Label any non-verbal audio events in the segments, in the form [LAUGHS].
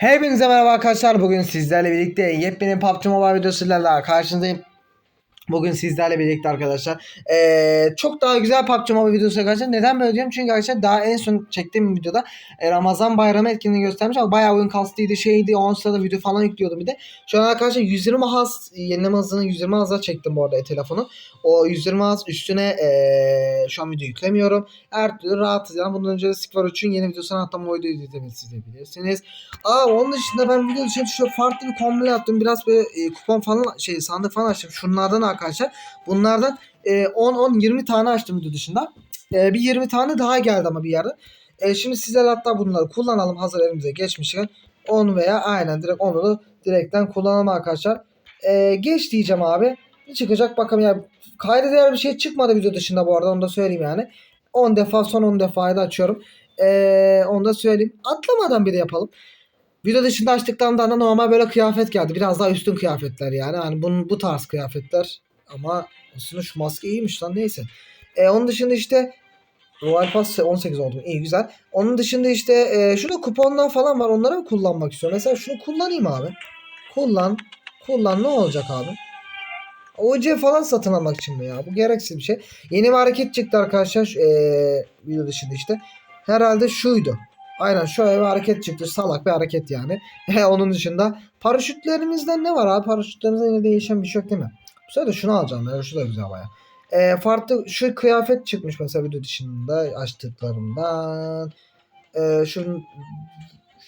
Hepinize merhaba arkadaşlar. Bugün sizlerle birlikte yepyeni PUBG Mobile videosuyla karşınızdayım. Bugün sizlerle birlikte arkadaşlar. Ee, çok daha güzel PUBG Mobile videosu arkadaşlar. Neden böyle diyorum? Çünkü arkadaşlar daha en son çektiğim videoda Ramazan bayramı etkinliğini göstermiş ama bayağı oyun kastıydı şeydi. 10 sırada video falan yüklüyordum bir de. Şu an arkadaşlar 120 haz yenileme hızını 120 haza çektim bu arada e, telefonu. O 120 haz üstüne e, şu an video yüklemiyorum. Her türlü rahatız. Yani bundan önce de Skvar 3'ün yeni videosunu hatta videoyu izleyebilirsiniz. Aa onun dışında ben video için şu farklı bir kombine yaptım. Biraz böyle e, kupon falan şey sandık falan açtım. Şunlardan arkadaşlar. Bunlardan e, 10 10 20 tane açtım video dışında. E, bir 20 tane daha geldi ama bir yerden. E, şimdi sizler hatta bunları kullanalım hazır elimize geçmişken. 10 veya aynen direkt 10'u da direkten kullanalım arkadaşlar. E, geç diyeceğim abi. Ne çıkacak bakalım ya. Kayda değer bir şey çıkmadı video dışında bu arada onu da söyleyeyim yani. 10 defa son 10 defayı da açıyorum. E, onu da söyleyeyim. Atlamadan bir de yapalım. Video dışında açtıktan da normal böyle kıyafet geldi. Biraz daha üstün kıyafetler yani. Hani bunun bu tarz kıyafetler. Ama aslında şu maske iyiymiş lan neyse. E, onun dışında işte Royal Pass 18 oldu. İyi güzel. Onun dışında işte e, şurada kuponlar falan var. Onları mı kullanmak istiyorum? Mesela şunu kullanayım abi. Kullan. Kullan ne olacak abi? OC falan satın almak için mi ya? Bu gereksiz bir şey. Yeni bir hareket çıktı arkadaşlar. E, video dışında işte. Herhalde şuydu. Aynen şöyle bir hareket çıktı. Salak bir hareket yani. [LAUGHS] Onun dışında paraşütlerimizden ne var abi? Paraşütlerimizde yine değişen bir şey yok değil mi? Bu sefer de şunu alacağım. Ya. Şu da güzel baya. E, farklı şu kıyafet çıkmış mesela video dışında açtıklarımdan. E, şu,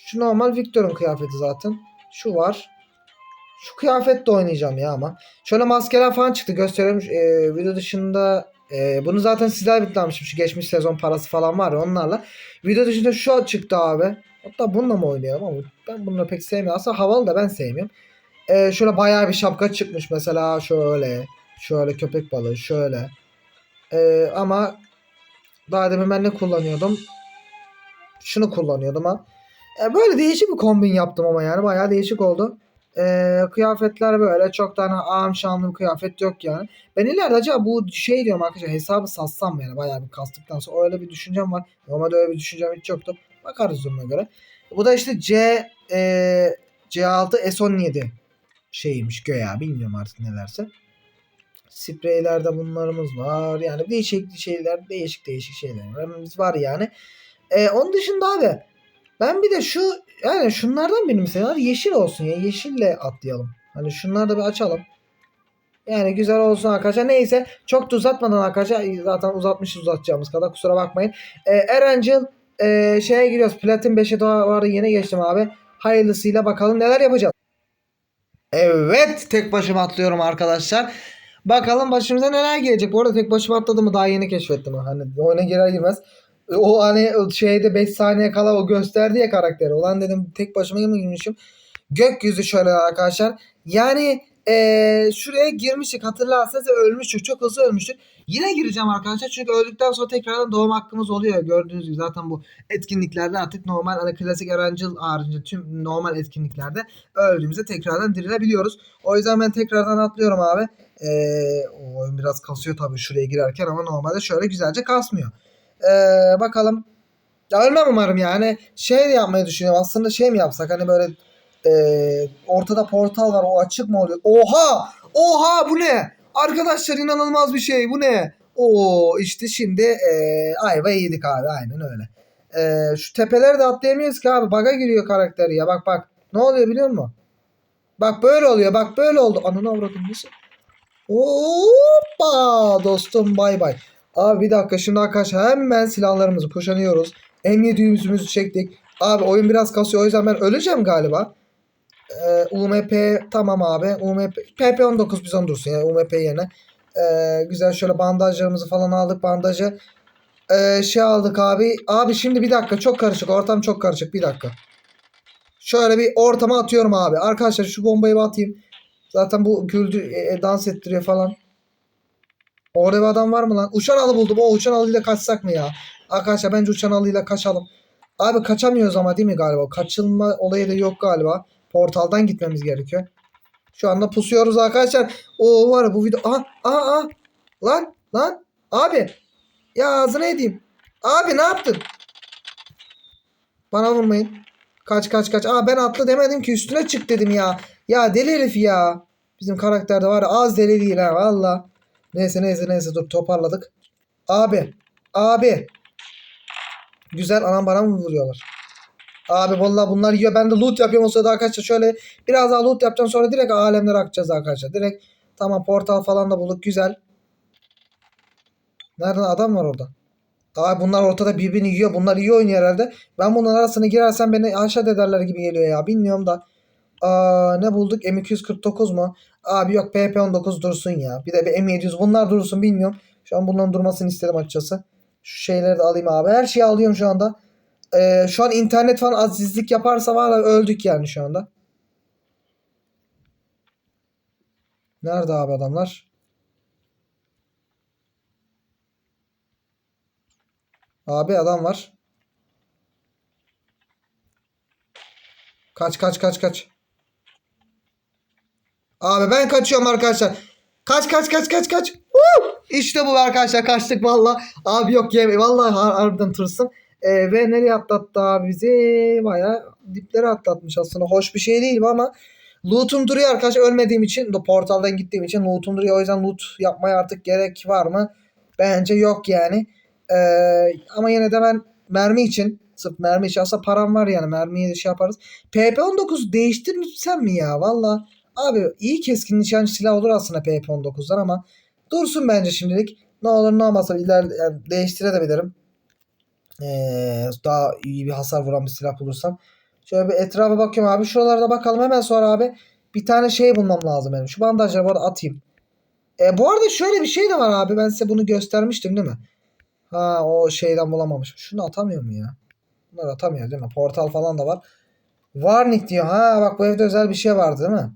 şu normal Victor'un kıyafeti zaten. Şu var. Şu kıyafetle oynayacağım ya ama. Şöyle maskeler falan çıktı gösterelim. E, video dışında e, bunu zaten sizler bitlenmişim. Şu geçmiş sezon parası falan var ya onlarla. Video dışında şu çıktı abi. Hatta bununla mı oynayalım ama ben bunu pek sevmiyorum. Aslında havalı da ben sevmiyorum. Ee, şöyle bayağı bir şapka çıkmış mesela şöyle. Şöyle köpek balığı şöyle. Ee, ama daha demin ben ne kullanıyordum? Şunu kullanıyordum ha. Ee, böyle değişik bir kombin yaptım ama yani bayağı değişik oldu. Ee, kıyafetler böyle çok tane ağam şanlı bir kıyafet yok yani. Ben ileride acaba bu şey diyorum arkadaşlar hesabı satsam yani bayağı bir kastıktan sonra öyle bir düşüncem var. Normalde öyle bir düşüncem hiç yoktu. Bakarız duruma göre. Bu da işte C e, C6 S17 şeymiş göya bilmiyorum artık nelerse. Spreylerde bunlarımız var. Yani değişik şeyler, değişik değişik şeylerimiz var yani. E, onun dışında abi ben bir de şu yani şunlardan benim mesela yeşil olsun ya. Yeşille atlayalım. Hani şunları da bir açalım. Yani güzel olsun arkadaşlar. Neyse çok da uzatmadan arkadaşlar zaten uzatmışız uzatacağımız kadar kusura bakmayın. E, Erancıl e, şeye giriyoruz. Platin 5'e doğru yeni geçtim abi. Hayırlısıyla bakalım neler yapacağız. Evet tek başıma atlıyorum arkadaşlar. Bakalım başımıza neler gelecek. Bu arada tek başıma atladığımı daha yeni keşfettim. Hani oyuna girer girmez. O hani şeyde 5 saniye kala o gösterdi ya karakteri. Ulan dedim tek başıma mı girmişim. Gökyüzü şöyle arkadaşlar. Yani ee, şuraya girmiştik hatırlarsanız ölmüştük. Çok hızlı ölmüştük. Yine gireceğim arkadaşlar çünkü öldükten sonra tekrardan doğum hakkımız oluyor. Gördüğünüz gibi zaten bu etkinliklerde artık normal hani klasik Erancıl haricinde tüm normal etkinliklerde öldüğümüzde tekrardan dirilebiliyoruz. O yüzden ben tekrardan atlıyorum abi. Ee, o oyun biraz kasıyor tabii şuraya girerken ama normalde şöyle güzelce kasmıyor. Ee, bakalım. Ölmem umarım yani. Şey yapmayı düşünüyorum. Aslında şey mi yapsak hani böyle e, ortada portal var o açık mı oluyor? Oha! Oha bu ne? Arkadaşlar inanılmaz bir şey bu ne? Oo işte şimdi e, ayva yedik abi aynen öyle. E, şu tepeleri de atlayamıyoruz ki abi. Baga giriyor karakteri ya bak bak. Ne oluyor biliyor musun? Bak böyle oluyor bak böyle oldu. Ananı avradım nasıl? Hoppa dostum bay bay. Abi bir dakika şimdi arkadaşlar hemen silahlarımızı kuşanıyoruz. M7 yüzümüzü çektik. Abi oyun biraz kasıyor o yüzden ben öleceğim galiba. Ee, UMP tamam abi. UMP PP19 bizon dursun yani UMP yerine. Ee, güzel şöyle bandajlarımızı falan aldık bandajı. Ee, şey aldık abi. Abi şimdi bir dakika çok karışık. Ortam çok karışık. Bir dakika. Şöyle bir ortama atıyorum abi. Arkadaşlar şu bombayı atayım. Zaten bu güldü e, dans ettiriyor falan. Orada bir adam var mı lan? Uçan alı buldum. O uçan alıyla kaçsak mı ya? Arkadaşlar bence uçan alıyla kaçalım. Abi kaçamıyoruz ama değil mi galiba? Kaçılma olayı da yok galiba. Portaldan gitmemiz gerekiyor. Şu anda pusuyoruz arkadaşlar. O var bu video. Aha aha aha. Lan lan. Abi. Ya ağzına edeyim. Abi ne yaptın? Bana vurmayın. Kaç kaç kaç. Aa ben atla demedim ki üstüne çık dedim ya. Ya deli herif ya. Bizim karakterde var az deli değil ha valla. Neyse neyse neyse dur toparladık. Abi. Abi. Güzel anam bana mı vuruyorlar? Abi vallahi bunlar yiyor. Ben de loot yapıyorum o sırada arkadaşlar. Şöyle biraz daha loot yapacağım sonra direkt alemlere akacağız arkadaşlar. Direkt tamam portal falan da bulduk. Güzel. Nereden adam var orada? Abi bunlar ortada birbirini yiyor. Bunlar iyi oynuyor herhalde. Ben bunların arasına girersem beni aşağı ederler gibi geliyor ya. Bilmiyorum da. Aa, ne bulduk? M249 mu? Abi yok PP19 dursun ya. Bir de bir M700 bunlar dursun bilmiyorum. Şu an bunların durmasını istedim açıkçası. Şu şeyleri de alayım abi. Her şeyi alıyorum şu anda. Ee, şu an internet falan azizlik yaparsa var ya öldük yani şu anda. Nerede abi adamlar? Abi adam var. Kaç kaç kaç kaç. Abi ben kaçıyorum arkadaşlar. Kaç kaç kaç kaç kaç. Woo! İşte bu arkadaşlar kaçtık valla. Abi yok yeme valla har harbiden tırsın. Ee, ve nereye atlattı abi bizi? Baya diplere atlatmış aslında. Hoş bir şey değil ama loot'um duruyor arkadaşlar. Ölmediğim için portaldan gittiğim için loot'um duruyor. O yüzden loot yapmaya artık gerek var mı? Bence yok yani. Ee, ama yine de ben mermi için sırf mermi için aslında param var yani mermiyi de şey yaparız. PP19 değiştirsem mi ya valla. Abi iyi keskin nişancı silah olur aslında PP19'dan ama dursun bence şimdilik. Ne olur ne olmazsa ileride yani değiştirebilirim. Ee, daha iyi bir hasar vuran bir silah bulursam. Şöyle bir etrafa bakıyorum abi. Şuralarda bakalım hemen sonra abi bir tane şey bulmam lazım benim. Şu bandajları bu arada atayım. E, bu arada şöyle bir şey de var abi. Ben size bunu göstermiştim değil mi? Ha o şeyden bulamamışım. Şunu atamıyor mu ya? Bunları atamıyor değil mi? Portal falan da var. Warning diyor. Ha bak bu evde özel bir şey vardı değil mi?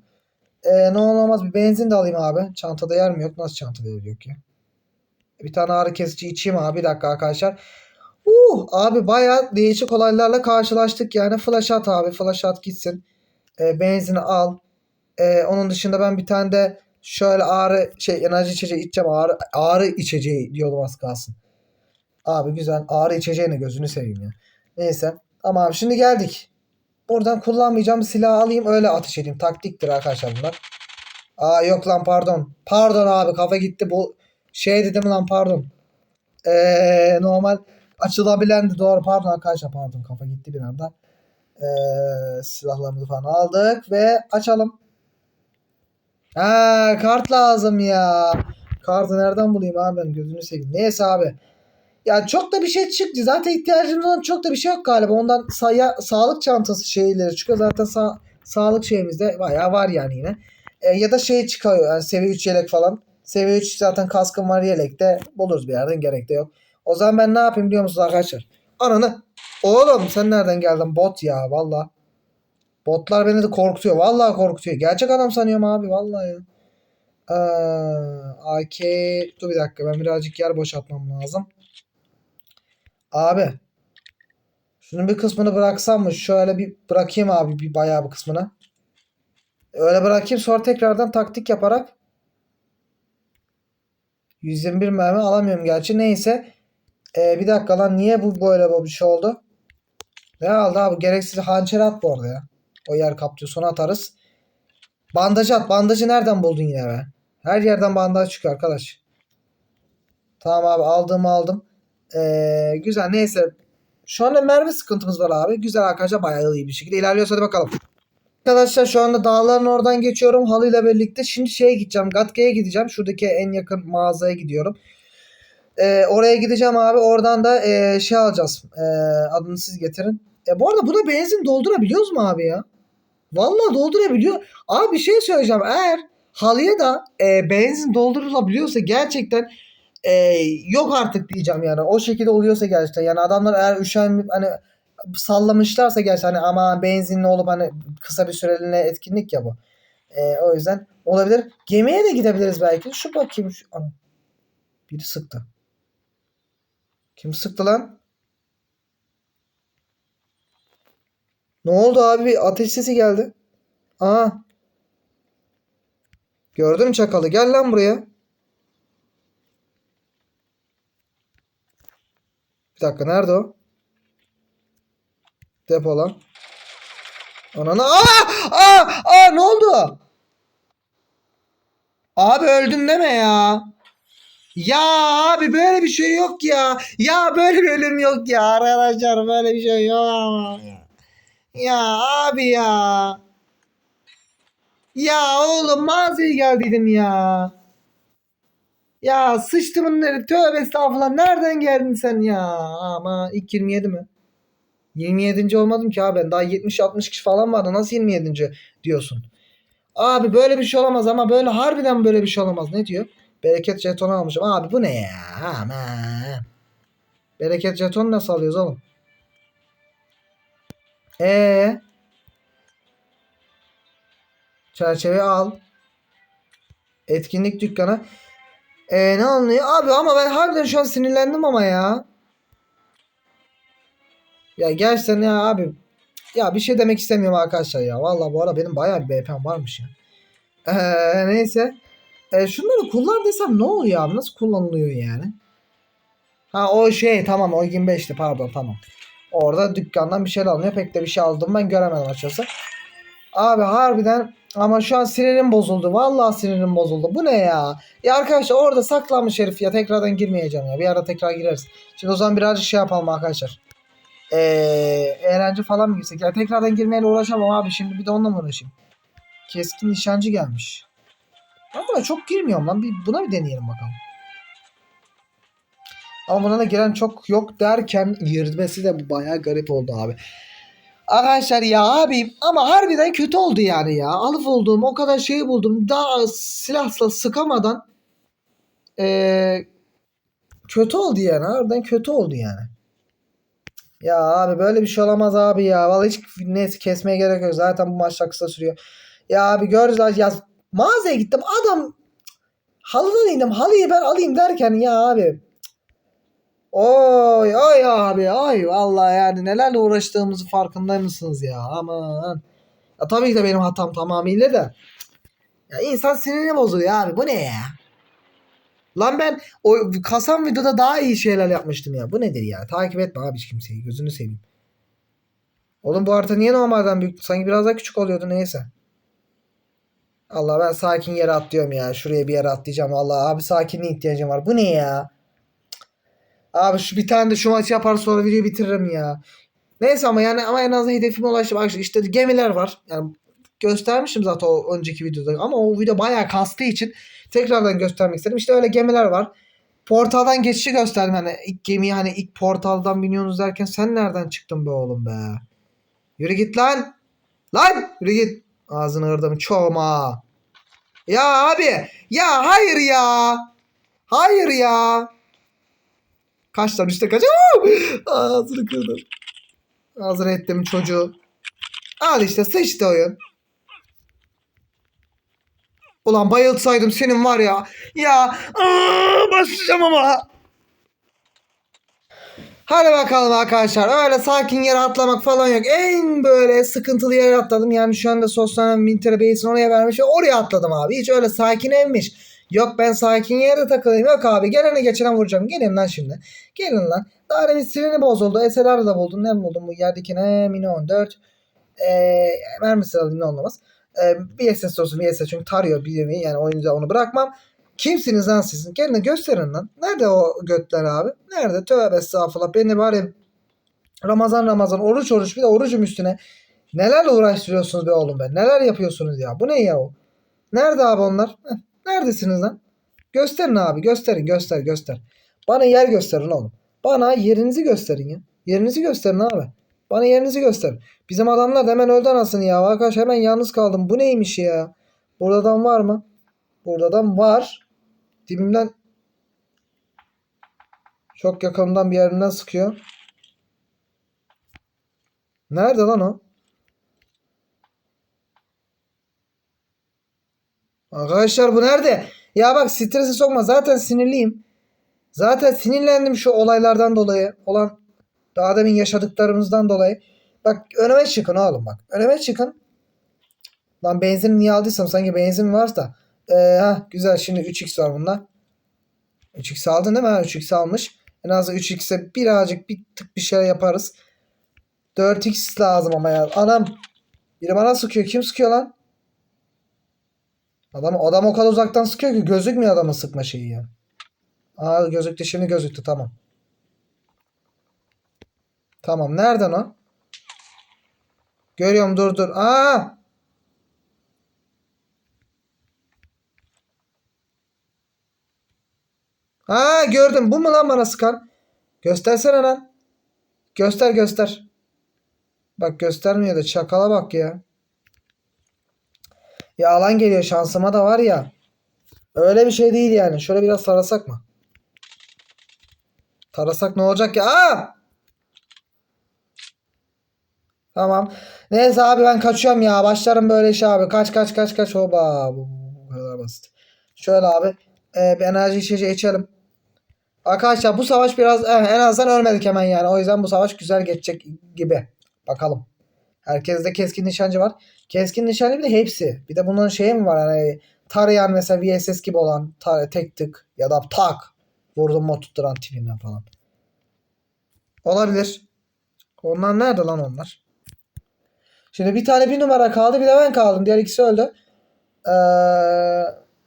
Ee, ne olmaz bir benzin de alayım abi. Çantada yer mi yok? Nasıl çantada yer yok ya? Bir tane ağrı kesici içeyim abi. Bir dakika arkadaşlar. Uh, abi baya değişik olaylarla karşılaştık yani. Flash at abi. Flash at gitsin. Ee, benzini al. Ee, onun dışında ben bir tane de şöyle ağrı şey enerji içeceği içeceğim. Ağrı, ağrı içeceği diyordum az kalsın. Abi güzel. Ağrı içeceğine gözünü seveyim ya. Neyse. Tamam şimdi geldik. Buradan kullanmayacağım silah alayım öyle ateş edeyim. Taktiktir arkadaşlar bunlar. Aa yok lan pardon. Pardon abi kafa gitti bu şey dedim lan pardon. Ee, normal açılabilendi doğru pardon arkadaşlar pardon kafa gitti bir anda. Ee, silahlarımızı falan aldık ve açalım. Ha kart lazım ya. Kartı nereden bulayım abi ben gözünü seveyim. Neyse abi. Ya çok da bir şey çıktı. Zaten ihtiyacımız olan çok da bir şey yok galiba. Ondan saya, sağlık çantası şeyleri çıkıyor. Zaten sa, sağlık şeyimizde bayağı var yani yine. E, ya da şey çıkıyor. Yani seviye 3 yelek falan. Seviye 3 zaten kaskım var yelekte. Buluruz bir yerden gerek de yok. O zaman ben ne yapayım biliyor musunuz arkadaşlar? Ananı. Oğlum sen nereden geldin? Bot ya valla. Botlar beni de korkutuyor. Vallahi korkutuyor. Gerçek adam sanıyorum abi. Vallahi ya. Ee, AK. Dur bir dakika. Ben birazcık yer boşaltmam lazım. Abi. Şunun bir kısmını bıraksam mı? Şöyle bir bırakayım abi bir bayağı bir kısmını. Öyle bırakayım sonra tekrardan taktik yaparak 121 mermi alamıyorum gerçi. Neyse. Ee, bir dakika lan niye bu böyle bu bir şey oldu? Ne aldı abi? Gereksiz hançer at bu arada ya. O yer kaptıyor. Sonra atarız. Bandajı at. Bandajı nereden buldun yine be? Her yerden bandaj çıkıyor arkadaş. Tamam abi aldım aldım. Ee, güzel neyse. Şu anda mermi sıkıntımız var abi. Güzel arkadaşlar bayağı iyi bir şekilde ilerliyoruz. Hadi bakalım. Arkadaşlar şu anda dağların oradan geçiyorum halıyla birlikte. Şimdi şeye gideceğim. Gatke'ye gideceğim. Şuradaki en yakın mağazaya gidiyorum. Ee, oraya gideceğim abi. Oradan da e, şey alacağız. E, adını siz getirin. E, bu arada buna benzin doldurabiliyoruz mu abi ya? Vallahi doldurabiliyor. Abi bir şey söyleyeceğim. Eğer halıya da e, benzin doldurulabiliyorsa gerçekten e, yok artık diyeceğim yani. O şekilde oluyorsa gerçekten. Yani adamlar eğer üşen hani sallamışlarsa gerçekten hani ama benzinli olup hani kısa bir süreliğine etkinlik ya bu. E, o yüzden olabilir. Gemiye de gidebiliriz belki. Şu bakayım. Şu, biri sıktı. Kim sıktı lan? Ne oldu abi? Ateş sesi geldi. Aha. Gördün çakalı? Gel lan buraya. Bir dakika nerede o? Depolan. Ananı aa aa aa ne oldu? Abi öldün deme ya. Ya abi böyle bir şey yok ya. Ya böyle bir ölüm yok ya arkadaşlar böyle bir şey yok ama. Ya abi ya. Ya oğlum mağazaya geldiydim ya. Ya sıçtımın nereye? Tövbe estağfurullah. Nereden geldin sen ya? Ama ilk 27 mi? 27. olmadım ki abi ben. Daha 70-60 kişi falan vardı. Nasıl 27. diyorsun? Abi böyle bir şey olamaz ama böyle harbiden böyle bir şey olamaz. Ne diyor? Bereket jetonu almışım. Abi bu ne ya? Aman. Bereket jetonu nasıl alıyoruz oğlum? Ee. Çerçeve al. Etkinlik dükkanı. Ee, ne anlıyor? Abi ama ben harbiden şu an sinirlendim ama ya. Ya gerçekten ya abi. Ya bir şey demek istemiyorum arkadaşlar ya. Vallahi bu ara benim bayağı bir BP'm varmış ya. Ee, neyse. Ee, şunları kullan desem ne oluyor? Nasıl kullanılıyor yani? Ha o şey tamam o 25'ti pardon tamam. Orada dükkandan bir şeyler alınıyor. Pek de bir şey aldım ben göremedim açıkçası. Abi harbiden ama şu an sinirim bozuldu. Vallahi sinirim bozuldu. Bu ne ya? Ya arkadaşlar orada saklanmış herif ya. Tekrardan girmeyeceğim ya. Bir ara tekrar gireriz. Şimdi o zaman birazcık şey yapalım arkadaşlar. Ee, eğlence falan mı girsek? Ya tekrardan girmeyle uğraşamam abi. Şimdi bir de onunla mı uğraşayım? Keskin nişancı gelmiş. Ben buna çok girmiyorum lan. Bir, buna bir deneyelim bakalım. Ama buna da giren çok yok derken girmesi de bayağı garip oldu abi. Arkadaşlar ya abi ama harbiden kötü oldu yani ya. Alıp olduğum o kadar şeyi buldum. Daha silahla sıkamadan eee, kötü oldu yani. Harbiden kötü oldu yani. Ya abi böyle bir şey olamaz abi ya. Vallahi hiç neyse kesmeye gerek yok. Zaten bu maçlar kısa sürüyor. Ya abi görürüz ya mağazaya gittim adam halıdan indim halıyı ben alayım derken ya abi Oy oy abi oy vallahi yani nelerle uğraştığımızı farkında mısınız ya aman. Ya tabii ki de benim hatam tamamıyla da. Ya insan sinirini bozuluyor abi bu ne ya? Lan ben o kasam videoda daha iyi şeyler yapmıştım ya. Bu nedir ya? Takip etme abi hiç kimseyi. Gözünü seveyim. Oğlum bu harita niye normalden büyük? Sanki biraz daha küçük oluyordu neyse. Allah ben sakin yere atlıyorum ya. Şuraya bir yere atlayacağım. Allah abi sakinliğe ihtiyacım var. Bu ne ya? Abi şu bir tane de şu maçı yapar sonra videoyu bitiririm ya. Neyse ama yani ama en azından hedefime ulaştım. Bak işte gemiler var. Yani göstermişim zaten o önceki videoda ama o video bayağı kastığı için tekrardan göstermek istedim. İşte öyle gemiler var. Portaldan geçişi gösterdim hani ilk gemiyi hani ilk portaldan biniyorsunuz derken sen nereden çıktın be oğlum be? Yürü git lan. Lan yürü git. Ağzını ırdım çoğma. Ya abi ya hayır ya. Hayır ya. Kaç üstte kaç. Ağzını kırdım. Ağzını ettim çocuğu. Al işte sıçtı oyun. Ulan bayılsaydım senin var ya. Ya aa, başlayacağım ama. Hadi bakalım arkadaşlar. Öyle sakin yere atlamak falan yok. En böyle sıkıntılı yere atladım. Yani şu anda sosyal Winter Base'ini oraya vermiş ve oraya atladım abi. Hiç öyle sakin evmiş. Yok ben sakin yerde takılayım. Yok abi gelene geçene vuracağım. Gelin lan şimdi. Gelin lan. Daha demin silini bozuldu. SLR da buldum. Ne buldum bu yerdeki ne? Mini 14. Ee, mermisi alayım ne olmaz. Ee, bir SS olsun bir SS çünkü tarıyor bir. Yani oyuncuda onu bırakmam. Kimsiniz lan sizin? Gelin gösterin lan. Nerede o götler abi? Nerede? Tövbe estağfurullah. Beni bari Ramazan Ramazan oruç oruç bir de orucum üstüne. Nelerle uğraştırıyorsunuz be oğlum be? Neler yapıyorsunuz ya? Bu ne ya o? Nerede abi onlar? Neredesiniz lan? Gösterin abi gösterin göster göster. Bana yer gösterin oğlum. Bana yerinizi gösterin ya. Yerinizi gösterin abi. Bana yerinizi gösterin. Bizim adamlar da hemen öldü anasını ya. Arkadaş hemen yalnız kaldım. Bu neymiş ya? Burada adam var mı? Burada adam var. Dibimden çok yakınımdan bir yerinden sıkıyor. Nerede lan o? Arkadaşlar bu nerede? Ya bak strese sokma. Zaten sinirliyim. Zaten sinirlendim şu olaylardan dolayı. Olan daha demin yaşadıklarımızdan dolayı. Bak önüme çıkın oğlum bak. Önüme çıkın. Lan benzin niye aldıysam sanki benzin varsa. Ee, heh, güzel şimdi 3x var bunda. 3x aldın değil mi? Ha, 3x almış. En az 3x'e birazcık bir tık bir şey yaparız. 4x lazım ama ya. Anam. Biri bana sıkıyor. Kim sıkıyor lan? Adam, adam o kadar uzaktan sıkıyor ki gözükmüyor adamın sıkma şeyi ya. Aa gözüktü şimdi gözüktü tamam. Tamam nereden o? Görüyorum dur dur. Aa! Ha gördüm. Bu mu lan bana sıkan? Göstersene lan. Göster göster. Bak göstermiyor da çakala bak ya. Ya alan geliyor şansıma da var ya. Öyle bir şey değil yani. Şöyle biraz tarasak mı? Tarasak ne olacak ya? Aa! Tamam. Neyse abi ben kaçıyorum ya. Başlarım böyle iş abi. Kaç kaç kaç kaç. Hoba. Bu kadar basit. Şöyle abi. e, bir enerji içeceği içelim. Arkadaşlar bu savaş biraz eh, en azından ölmedik hemen yani. O yüzden bu savaş güzel geçecek gibi. Bakalım. Herkeste keskin nişancı var. Keskin nişancı bir de hepsi. Bir de bunun şeyi mi var hani tarayan mesela VSS gibi olan tar- tek tık ya da tak vurdum mu tutturan tipinden falan. Olabilir. Onlar nerede lan onlar? Şimdi bir tane bir numara kaldı bir de ben kaldım. Diğer ikisi öldü. Ee,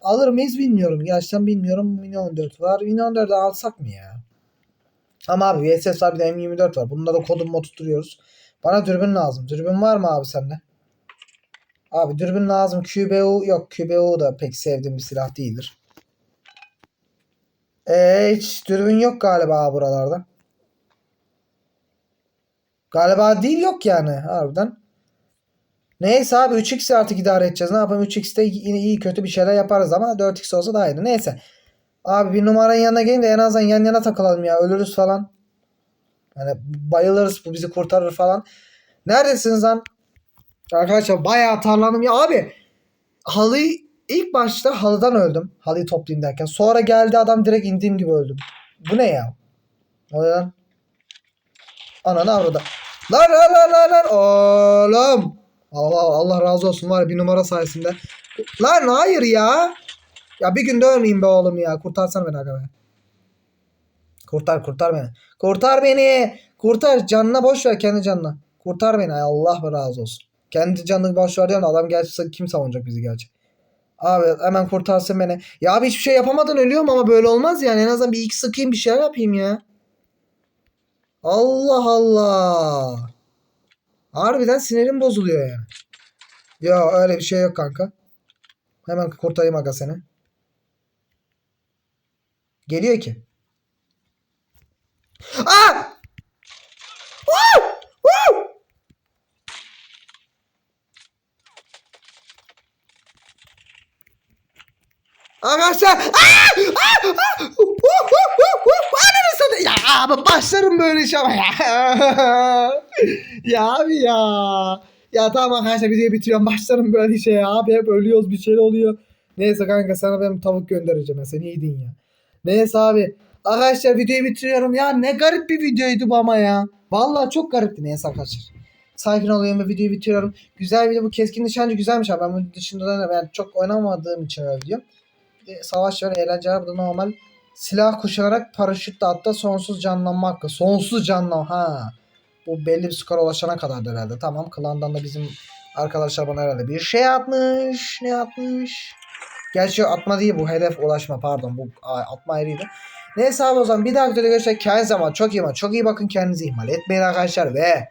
alır mıyız bilmiyorum. Gerçekten bilmiyorum. Mini 14 var. Mini 14'ü alsak mı ya? Ama abi VSS var bir de M24 var. Bununla da kodum tutturuyoruz. Bana dürbün lazım. Dürbün var mı abi sende? Abi dürbün lazım. QBU yok. QBU da pek sevdiğim bir silah değildir. Ee, hiç dürbün yok galiba buralarda. Galiba değil yok yani harbiden. Neyse abi 3x artık idare edeceğiz. Ne yapalım 3x'te yine iyi kötü bir şeyler yaparız ama 4x olsa daha iyi. Neyse. Abi bir numaranın yanına gelin de en azından yan yana takılalım ya. Ölürüz falan. Hani bayılırız bu bizi kurtarır falan. Neredesiniz lan? Arkadaşlar bayağı tarlandım ya abi. Halıyı ilk başta halıdan öldüm. Halıyı toplayayım derken. Sonra geldi adam direkt indiğim gibi öldüm. Bu ne ya? Oluyor lan? Ananı avradı. Lan lan lan lan lan. Oğlum. Allah Allah razı olsun var ya bir numara sayesinde. Lan hayır ya. Ya bir günde ölmeyeyim be oğlum ya. Kurtarsana beni aga be. Kurtar kurtar beni. Kurtar beni. Kurtar. Canına boş ver kendi canına. Kurtar beni. Ay Allah razı olsun. Kendi canını boş ver diyorsun da adam gerçi kim savunacak bizi gerçi. Abi hemen kurtarsın beni. Ya abi hiçbir şey yapamadan ölüyorum ama böyle olmaz yani. En azından bir iki sıkayım bir şeyler yapayım ya. Allah Allah. Harbiden sinirim bozuluyor yani. Ya öyle bir şey yok kanka. Hemen kurtarayım aga seni. Geliyor ki. Aa! Woo! Arkadaşlar. Aa! Aa! Aa! Hu, hu, abi başlarım böyle iş ama ya. [LAUGHS] ya abi ya. Ya tamam arkadaşlar videoyu bitiriyorum. Başlarım böyle işe ya. Abi hep ölüyoruz bir şey oluyor. Neyse kanka sana ben tavuk göndereceğim. ya. Sen iyiydin ya. Neyse abi. Arkadaşlar videoyu bitiriyorum. Ya ne garip bir videoydu bu ama ya. Vallahi çok garipti. Neyse arkadaşlar. Sakin olayım ve videoyu bitiriyorum. Güzel video bu keskin nişancı güzelmiş abi. Ben bunun dışında da ben çok oynamadığım için öyle diyorum. Bir de savaş var eğlenceler. Bu da normal silah kuşanarak paraşütle atla sonsuz canlanma hakkı. Sonsuz canlanma. Ha. Bu belli bir skora ulaşana kadar da herhalde. Tamam. Klandan da bizim arkadaşlar bana herhalde bir şey atmış. Ne atmış? Gerçi atma değil bu. Hedef ulaşma. Pardon. Bu atma ayrıydı. Neyse abi o zaman bir dahaki videoda görüşürüz. Kendinize ama çok iyi bakın. Çok iyi bakın kendinize ihmal etmeyin arkadaşlar ve